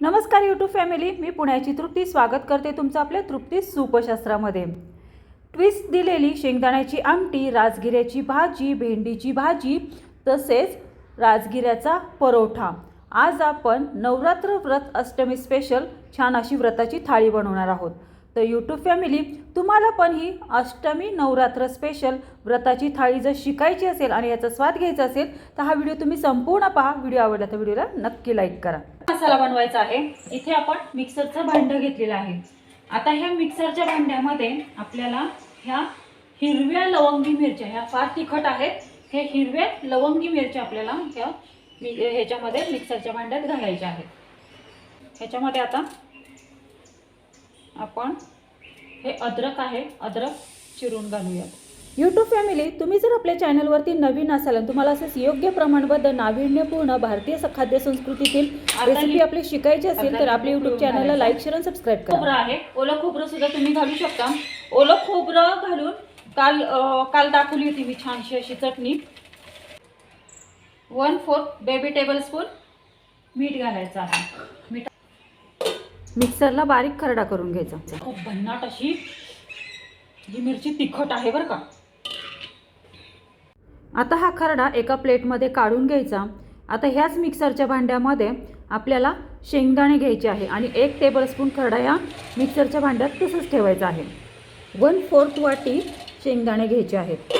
नमस्कार YouTube family मी पुण्याची तृप्ती. स्वागत करते तुमचं आपल्या तृप्ती सूपशास्त्रामध्ये. ट्विस्ट दिलेली शेंगदाण्याची आमटी राजगिऱ्याची भाजी भेंडीची भाजी तसेच राजगिऱ्याचा परोठा. आज आपण नवरात्र व्रत अष्टमी स्पेशल छान अशी व्रताची थाळी बनवणार आहोत. तर यूट्यूब फॅमिली तुम्हाला पण ही अष्टमी नवरात्र स्पेशल व्रताची थाळी जर शिकायची असेल आणि याचा स्वाद घ्यायचा असेल तर हा व्हिडिओ तुम्ही संपूर्ण पहा. व्हिडिओ आवडला तर व्हिडिओला नक्की लाईक करा. मसाला बनवायचा आहे. इथे आपण मिक्सरचं भांडं घेतलेलं आहे. आता ह्या मिक्सरच्या भांड्यामध्ये आपल्याला ह्या हिरव्या लवंगी मिरच्या ह्या फार तिखट आहेत. हे हिरव्या लवंगी मिरच्या आपल्याला ह्या ह्याच्यामध्ये मिक्सरच्या भांड्यात घालायच्या आहेत. ह्याच्यामध्ये आता आपण हे अद्रक आहे. अद्रक चिरून घालूयात. यूट्यूब फॅमिली तुम्ही जर आपल्या चॅनलवरती नवीन असाल आणि तुम्हाला असंच योग्य प्रमाणबद्ध नाविन्यपूर्ण भारतीय खाद्य संस्कृतीतील रेसिपी आपली शिकायची असेल तर आपल्या यूट्यूब चॅनलला लाईक शेअर आणि सबस्क्राईब करा. खोबरं आहे. ओलं खोबरं सुद्धा तुम्ही घालू शकता. ओलं खोबरं घालून काल काल दाखवली होती मी छानशी अशी चटणी. One fourth baby table spoon मीठ घालायचं आहे. मीठ मिक्सरला बारीक खरडा करून घ्यायचा. खूप भन्नाट अशी ही मिरची तिखट आहे बरं का. आता हा खरडा एका प्लेटमध्ये काढून घ्यायचा. आता ह्याच मिक्सरच्या भांड्यामध्ये आपल्याला शेंगदाणे घ्यायचे आहे आणि एक टेबलस्पून खरडा या मिक्सरच्या भांड्यात तसंच ठेवायचा आहे. वन फोर्थ वाटी शेंगदाणे घ्यायचे आहेत.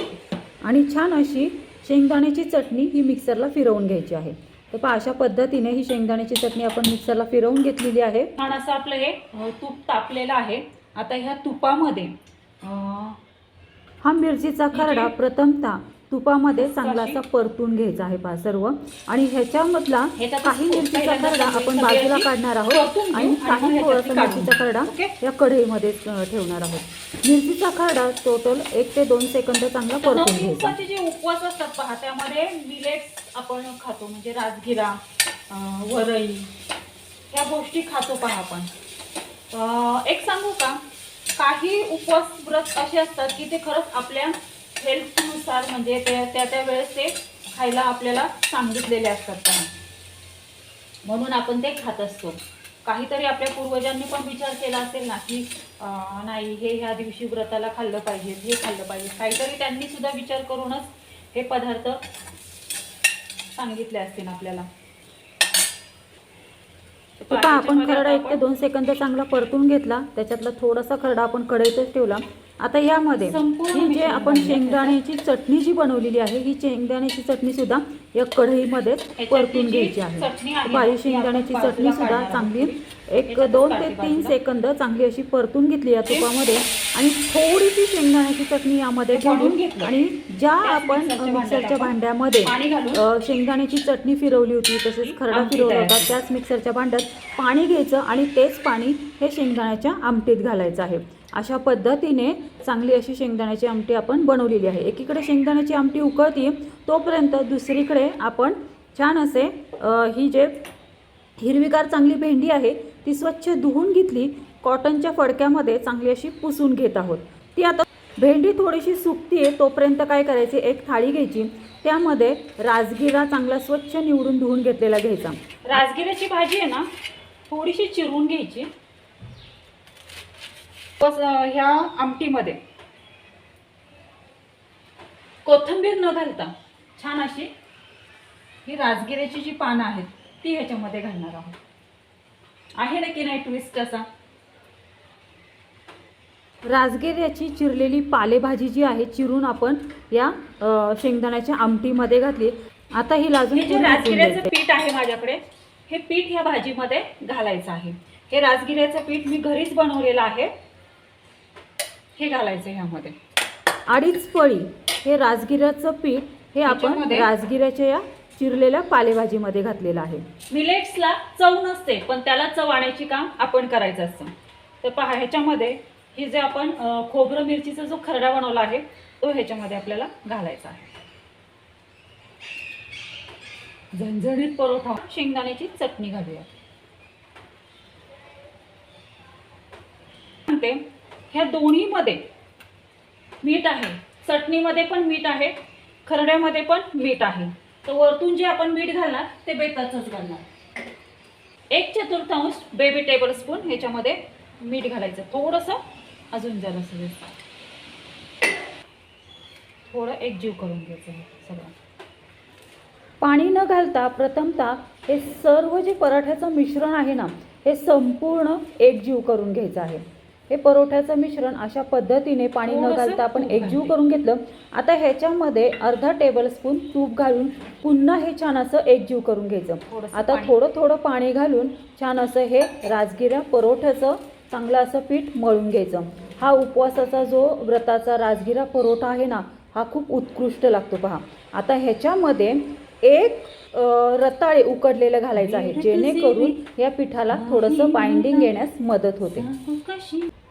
आणि छान अशी शेंगदाण्याची चटणी ही मिक्सरला फिरवून घ्यायची आहे. तर पहा अशा पद्धतीने ही शेंगदाण्याची चटणी आपण मिक्सरला फिरवून घेतलेली आहे. छान असं आपलं हे तूप तापलेलं आहे. आता ह्या तुपामध्ये हा मिरचीचा खरडा प्रथमतः तुपामध्ये चांगला असा परतून घ्यायचा आहे पहा सर्व. आणि ह्याच्यामधला काही मिरचीचा खरडा आपण बाजूला काढणार आहोत आणि काही थोडासा मिरचीचा खरडा या कढईमध्ये ठेवणार आहोत. मिरचीचा खरडा टोटल एक ते दोन सेकंद चांगला परतून घ्यायचा. जे उपवास असतात पहा त्यामध्ये मिलेट्स आपण खातो म्हणजे राजगिरा वरई ह्या गोष्टी खातो पहा आपण. एक सांगू का? काही उपवास व्रत असे असतात की ते खरंच आपल्या हेल्थनुसार म्हणजे त्या त्या त्या वेळेस ते खायला आपल्याला सांगितलेले असतात त्यांना. म्हणून आपण ते खात असतो. काहीतरी आपल्या पूर्वजांनी पण विचार केला असेल ना की नाही हे ह्या दिवशी व्रताला खाल्लं पाहिजे हे खाल्लं पाहिजे. काहीतरी त्यांनी सुद्धा विचार करूनच हे पदार्थ सांगितले असतील आपल्याला. आपण खरडा एक ते दोन सेकंद चांगला परतून घेतला. त्याच्यातला थोडासा खरडा आपण कढईतच ठेवला. आता यामध्ये ही जे आपण. शेंगदाण्याची चटणी जी बनवलेली आहे ही शेंगदाण्याची चटणी सुद्धा या कढईमध्येच परतून घ्यायची आहे बारीक शेंगदाण्याची चटणी सुद्धा. चांगली एक दोन ते तीन. सेकंद चांगली अशी परतून घेतली या तुपामध्ये आणि थोडीशी शेंगदाण्याची चटणी यामध्ये ठेवून घेतलं. आणि ज्या आपण मिक्सरच्या भांड्यामध्ये शेंगदाण्याची चटणी फिरवली होती तसेच खरडा फिरवला होता. त्याच मिक्सरच्या भांड्यात पाणी घ्यायचं आणि तेच पाणी हे शेंगदाण्याच्या आमटीत घालायचं आहे अशा पद्धतीने चांगली अशी शेंगदाण्याची आमटी आपण बनवलेली आहे एकीकडे शेंगदाण्याची आमटी उकळती तोपर्यंत दुसरीकडे आपण छान असे ही जे हिरवीगार चांगली भेंडी आहे ती स्वच्छ धुवून घेतली कॉटनच्या फडक्यामध्ये चांगली अशी पुसून घेत आहोत. ती आता भेंडी थोडीशी सुकतीये तोपर्यंत काय करायची? एक थाळी घ्यायची. त्यामध्ये राजगिरा चांगला स्वच्छ निवडून धुवून घेतलेला घ्यायचा. राजगिराची भाजी आहे ना थोडीशी चिरून घ्यायची. ह्या आमटीमध्ये. कोथिंबीर न घालता छान अशी ही राजगिऱ्याची जी पानं आहेत ती ह्याच्यामध्ये घालणार आहोत. आहे ना की नाही ट्विस्ट असा? राजगिऱ्याची चिरलेली पालेभाजी जी आहे चिरून आपण या शेंगदाण्याच्या आमटीमध्ये घातली. आता ही लाजून हे राजगिऱ्याचं. पीठ आहे माझ्याकडे हे पीठ ह्या भाजीमध्ये घालायचं आहे. हे राजगिऱ्याचं पीठ मी घरीच बनवलेलं आहे. हे घालायचं ह्यामध्ये. अडीच पळी हे राजगिऱ्याचं पीठ हे आपण? राजगिऱ्याच्या या चिरलेल्या पालेभाजीमध्ये घातलेला आहे. मिलेट्सला चव नसते पण त्याला चव आणायची काम आपण करायचं असतं. तर पहा ह्याच्यामध्ये हे जे आपण खोबरं मिरचीचा जो खरडा बनवला आहे तो ह्याच्यामध्ये आपल्याला घालायचा आहे. झणझणीत परोठा शेंगदाण्याची चटणी घालूया. म्हणते ह्या दोन्हीमध्ये मीठ आहे. चटणीमध्ये पण मीठ आहे खरड्यामध्ये पण मीठ आहे. तर वरतून जे आपण मीठ घालणार ते बेताचंच घालणार. एक चतुर्थांश बेबी टेबल स्पून ह्याच्यामध्ये मीठ घालायचं. थोडंसं अजून जरा सगळं थोडं एकजीव करून घ्यायचं हे सगळं पाणी न घालता प्रथमतः हे सर्व जे पराठ्याचं मिश्रण आहे ना हे संपूर्ण एकजीव करून घ्यायचं आहे. हे परोठ्याचं मिश्रण अशा पद्धतीने पाणी न थोडंसं घालता आपण एकजीव. करून घेतलं. आता ह्याच्यामध्ये अर्धा टेबलस्पून तूप घालून पुन्हा हे छान असं एकजीव करून घ्यायचं. आता. थोडं थोडं पाणी घालून छान असं हे राजगिऱ्या परोठ्याचं चांगलं असं पीठ मळून घ्यायचं. हा उपवासाचा जो व्रताचा राजगिरा परोठा आहे ना हा खूप उत्कृष्ट लागतो पहा. आता ह्याच्यामध्ये एक रताळे उकडलेलं घालायचं आहे. जेणेकरून या पिठाला थोडंसं बाइंडिंग येण्यास मदत होते.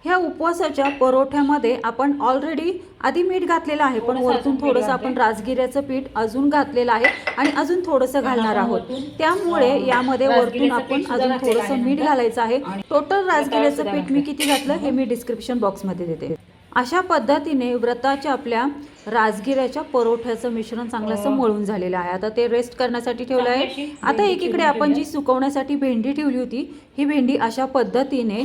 ह्या उपवासाच्या परोठ्यामध्ये आपण ऑलरेडी आधी मीठ घातलेलं आहे पण वरतून थोडंसं. आपण राजगिऱ्याचं पीठ अजून घातलेलं आहे आणि अजून थोडंसं घालणार आहोत. त्यामुळे यामध्ये वरतून आपण अजून थोडंसं मीठ. घालायचं आहे. टोटल राजगिऱ्याचं पीठ मी. किती घातलं हे मी डिस्क्रिप्शन बॉक्समध्ये देते. अशा पद्धतीने व्रताच्या आपल्या राजगिऱ्याच्या परोठ्याचं मिश्रण चांगलं असं अं, मळून झालेलं आहे. आता ते रेस्ट करण्यासाठी ठेवलं आहे. आता एकीकडे आपण जी सुकवण्यासाठी भेंडी ठेवली होती ही भेंडी अशा पद्धतीने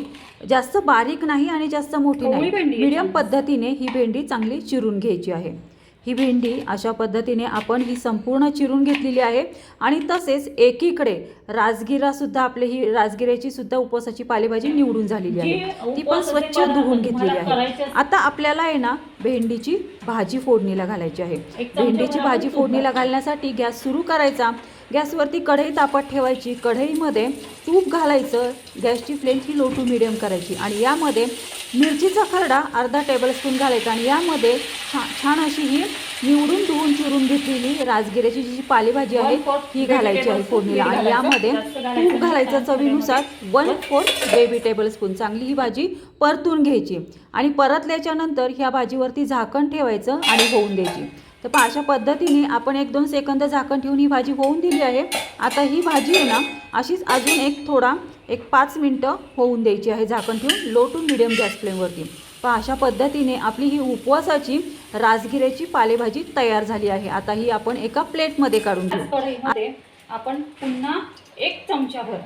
जास्त बारीक नाही आणि जास्त मोठी नाही. मीडियम. पद्धतीने ही भेंडी चांगली चिरून घ्यायची आहे. ही भेंडी अशा पद्धतीने आपण ही संपूर्ण चिरून घेतलेली आहे. आणि तसेच एकीकडे राजगिरा सुद्धा आपली ही राजगिऱ्याची सुद्धा उपवासाची पालेभाजी निवडून झालेली आहे. ती पण स्वच्छ धुवून घेतलेली आहे. आता आपल्याला आहे ना भेंडीची भाजी फोडणीला घालायची आहे. भेंडीची भाजी फोडणीला. घालण्यासाठी गॅस सुरू करायचा. गॅसवरती कढई तापत ठेवायची. कढईमध्ये तूप घालायचं गॅसची फ्लेम ही लो टू मिडियम करायची. आणि यामध्ये मिरचीचा खरडा अर्धा टेबलस्पून घालायचा. आणि यामध्ये छा- छान अशी ही निवडून धुवून चिरून घेतलेली राजगिऱ्याची जी पालेभाजी आहे ही घालायची आहे फोडणीला. आणि. यामध्ये तूप. घालायचं चवीनुसार one. Fourth baby table spoon चांगली ही भाजी परतून घ्यायची. आणि परतल्याच्या नंतर ह्या भाजीवरती झाकण ठेवायचं आणि होऊन द्यायची. तर पहा अशा पद्धतीने आपण एक दोन सेकंद झाकण ठेवून ही भाजी होऊन दिली आहे. आता ही भाजी आहे ना अशीच अजून एक थोडा एक पाच मिनटं होऊन द्यायची आहे झाकण ठेवून लो टू मिडियम गॅस फ्लेमवरती पहा अशा पद्धतीने आपली ही उपवासाची राजगिऱ्याची पालेभाजी तयार झाली आहे. आता ही आपण एका प्लेटमध्ये काढून घेऊ. आपण पुन्हा एक चमचाभर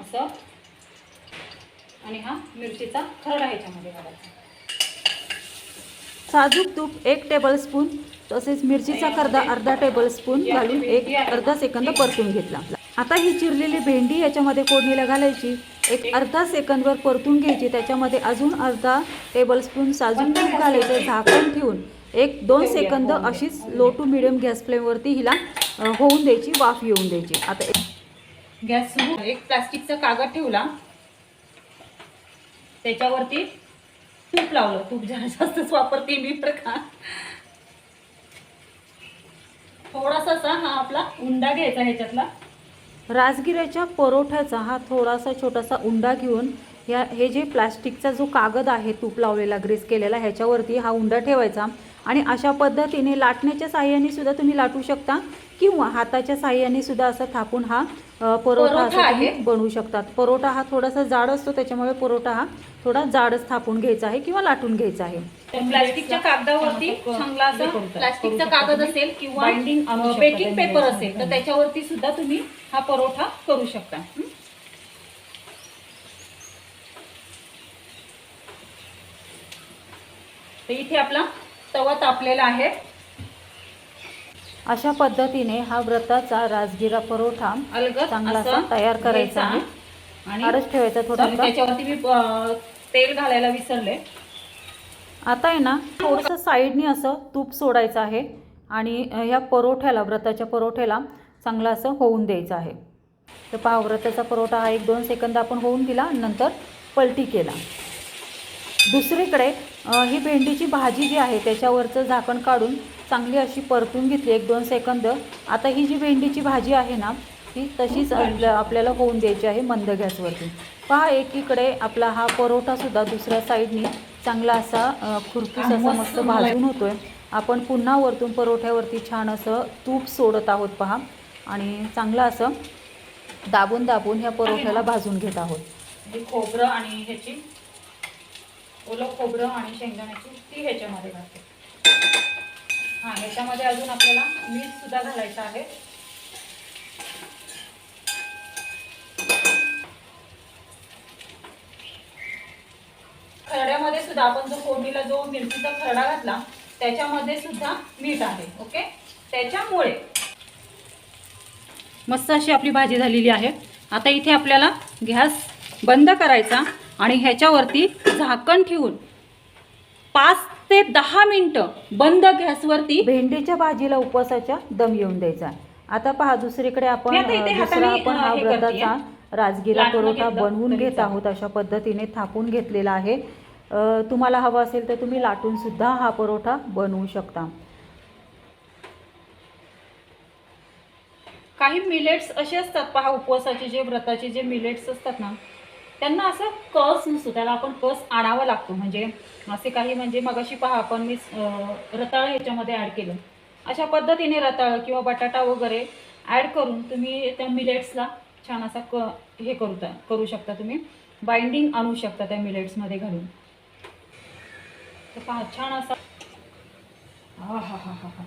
असं आणि हा मिरचीचा खरडा ह्याच्यामध्ये घालायचा. साजूक तूप एक टेबलस्पून तसेच मिरचीचा खर्दा अर्धा टेबलस्पून घालून एक अर्धा सेकंद परतून घेतला. आता ही चिरलेली भेंडी याच्यामध्ये फोडणीला घालायची. एक अर्धा सेकंदवर परतून घ्यायची. त्याच्यामध्ये अजून अर्धा टेबलस्पून साजून तूप घालायचं. झाकण ठेवून एक दोन सेकंद अशीच लो टू मिडियम गॅस फ्लेमवरती हिला होऊन द्यायची. वाफ येऊन द्यायची. आता एक गॅस एक प्लास्टिकचा कागद ठेवला. त्याच्यावरती तूप लावलं. तूप जरा जास्तच वापरते मी तर का? थोडासा हा आपला उंडा घ्यायचा ह्याच्यातला. राजगिऱ्याच्या परोठ्याचा हा थोडासा छोटासा उंडा घेऊन या हे जे प्लास्टिकचा जो कागद आहे तूप लावलेला ग्रीस केलेला ह्याच्यावरती हा उंडा ठेवायचा. आणि अशा पद्धतीने लाटण्याच्या साह्याने सुद्धा तुम्ही लाटू शकता किंवा हाताच्या साह्याने सुद्धा असं थापून हा परोठा असा तुम्ही आहे. बनवू शकतात. परोठा हा थोडासा जाड असतो त्याच्यामुळे परोठा हा थोडा जाडच थापून घ्यायचा आहे किंवा लाटून घ्यायचा आहे. प्लास्टिकच्या कागदावरती चांगला असा प्लास्टिकचा कागद असेल किंवा बेकिंग पेपर असेल तर त्याच्यावरती सुद्धा तुम्ही हा परोठा करू शकता. हं? तर इथे आपला तवा तापलेला आहे. अशा पद्धतीने हा व्रताचा राजगिरा परोठा अलगद चांगला असं असा तयार करायचा आणि फारच ठेवायचा थोडासा. त्याच्यावरती मी तेल घालायला विसरले. आता आहे ना थोडंसं साईडनी असं तूप सोडायचं आहे आणि ह्या परोठ्याला व्रताच्या परोठ्याला चांगलं असं होऊन द्यायचं आहे. तर पहा व्रताचा परोठा हा एक दोन सेकंद आपण होऊन दिला आणि नंतर पलटी केला. दुसरीकडे ही भेंडीची भाजी जी आहे त्याच्यावरचं झाकण काढून चांगली अशी परतून घेतली एक दोन सेकंद. आता ही जी भेंडीची भाजी आहे ना ती तशीच आपल्या आपल्याला होऊन द्यायची आहे मंद गॅसवरती. पहा एकीकडे आपला हा परोठासुद्धा दुसऱ्या साईडनी चांगला असा खुरपूस असा मस्त भाजून होतोय. आपण पुन्हा वरतून परोठ्यावरती छान असं तूप सोडत आहोत पहा. आणि चांगलं असं दाबून दाबून ह्या परोठ्याला भाजून घेत आहोत. खोबरं आणि ह्याची ओलं खोबरं आणि शेंगदाण्याची ती ह्याच्यामध्ये घालते. हां ह्याच्यामध्ये अजून आपल्याला मीठ सुद्धा घालायचं आहे. खरड्यामध्ये सुद्धा आपण जो फोडणीला जो मिरचीचा खरडा घातला त्याच्यामध्ये सुद्धा मीठ आहे ओके? त्याच्यामुळे मस्त अशी आपली भाजी झालेली आहे. आता इथे आपल्याला गॅस बंद करायचा आणि ह्याच्यावरती झाकण ठेवून पाच ते दहा मिनटं बंद गॅसवरती भेंडीच्या भाजीला उपवासाच्या दम येऊन द्यायचा. आता पहा दुसरीकडे आपण मी आता इथे अ, दुसरा हाताने, आपण अ, हा हे व्रताचा राजगिरा परोठा घेतलं बनवून घेत. आहोत अशा पद्धतीने थापून घेतलेला आहे. अ, तुम्हाला हवा असेल तर तुम्ही लाटून सुद्धा हा परोठा बनवू शकता. काही मिलेट्स असे असतात पहा उपवासाचे जे व्रताचे जे मिलेट्स असतात ना त्यांना असं कस नसतो त्याला आपण कस आणावा लागतो. म्हणजे असे काही म्हणजे मगाशी पहा आपण मी रताळं रताळ ह्याच्यामध्ये ॲड केलं. अशा पद्धतीने रताळ किंवा बटाटा वगैरे ॲड करून तुम्ही त्या मिलेट्सला छान असा क हे करू करू शकता तुम्ही. बाइंडिंग आणू शकता त्या मिलेट्समध्ये घालून. तर पहा छान असा हा हा हा हा हा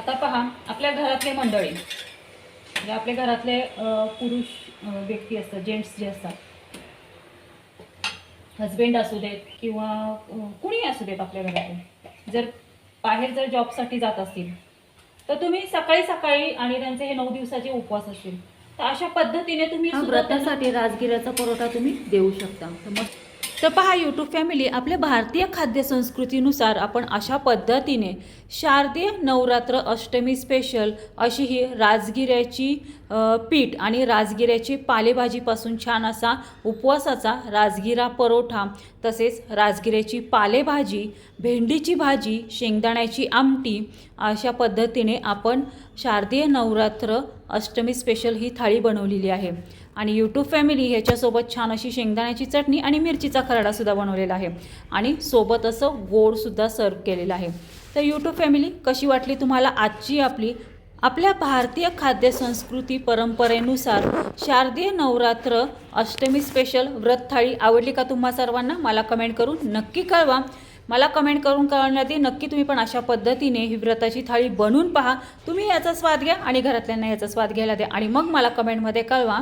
आता पहा आपल्या घरातले मंडळी म्हणजे आपल्या घरातले पुरुष व्यक्ती असतात जेंट्स जे असतात हजबेंड असू देत किंवा कुणी असू देत आपल्या घरातले जर बाहेर जर जॉबसाठी जात असतील तर तुम्ही सकाळी सकाळी आणि त्यांचे हे नऊ दिवसाचे उपवास असतील. तर अशा पद्धतीने तुम्ही व्रतासाठी राजगिराचा परोठा तुम्ही देऊ शकता. तर मग तर पहा यूट्यूब फॅमिली आपल्या भारतीय खाद्य संस्कृतीनुसार आपण अशा पद्धतीने शारदीय नवरात्र अष्टमी स्पेशल अशी ही राजगिऱ्याची पीठ आणि राजगिऱ्याची पालेभाजीपासून छान असा उपवासाचा राजगिरा परोठा तसेच राजगिऱ्याची पालेभाजी भेंडीची भाजी शेंगदाण्याची आमटी अशा पद्धतीने आपण शारदीय नवरात्र अष्टमी स्पेशल ही थाळी बनवलेली आहे. आणि यूट्यूब फॅमिली ह्याच्यासोबत छान अशी शेंगदाण्याची चटणी आणि मिरचीचा खराडासुद्धा बनवलेला आहे. आणि सोबत असं गोडसुद्धा सर्व केलेलं आहे. तर यूट्यूब फॅमिली कशी वाटली तुम्हाला आजची आपली आपल्या भारतीय खाद्य संस्कृती परंपरेनुसार शारदीय नवरात्र अष्टमी स्पेशल व्रत थाळी आवडली का तुम्हा सर्वांना? मला कमेंट करून नक्की कळवा. मला कमेंट करून कळवण्यात नक्की तुम्ही पण अशा पद्धतीने ही व्रताची थाळी बनवून पहा. तुम्ही याचा स्वाद घ्या आणि घरातल्यांना याचा स्वाद घ्यायला द्या. आणि मग मला कमेंटमध्ये कळवा.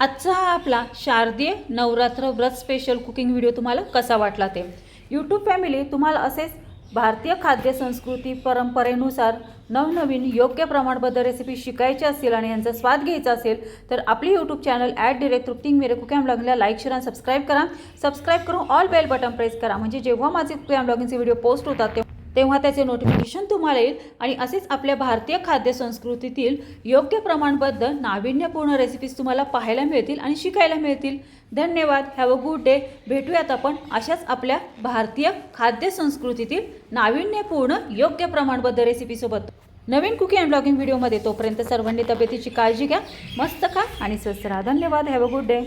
आजचा हा आपला शारदीय नवरात्र व्रत स्पेशल कुकिंग व्हिडिओ तुम्हाला कसा वाटला ते. यूट्यूब फॅमिली तुम्हाला असेच भारतीय खाद्य संस्कृती परंपरेनुसार नवनवीन योग्य प्रमाणबद्ध रेसिपी शिकायची असतील आणि यांचा स्वाद घ्यायचा असेल तर आपली यूट्यूब चॅनल ॲट डिरेक्ट तृप्तिंग मेरे कुकॅम ब्लॉगिंगला लाईक शेअर आणि सबस्क्राईब करा. सबस्क्राईब करून ऑल बेल बटन प्रेस करा. म्हणजे जेव्हा माझे कुकॅम ब्लॉगिंगचे व्हिडिओ पोस्ट होतात तेव्हा तेव्हा त्याचे नोटिफिकेशन तुम्हाला येईल. आणि असेच आपल्या भारतीय खाद्य संस्कृतीतील योग्य प्रमाणबद्ध नाविन्यपूर्ण रेसिपीज तुम्हाला पाहायला मिळतील आणि शिकायला मिळतील. धन्यवाद. हॅव अ गुड डे भेटूयात आपण अशाच आपल्या भारतीय खाद्य संस्कृतीतील नाविन्यपूर्ण योग्य प्रमाणबद्ध रेसिपीसोबत नवीन कुकी अँड ब्लॉगिंग व्हिडिओमध्ये तोपर्यंत सर्वांनी तब्येतीची काळजी घ्या. मस्त खा आणि स्वस्थ राहा. धन्यवाद. Have a good day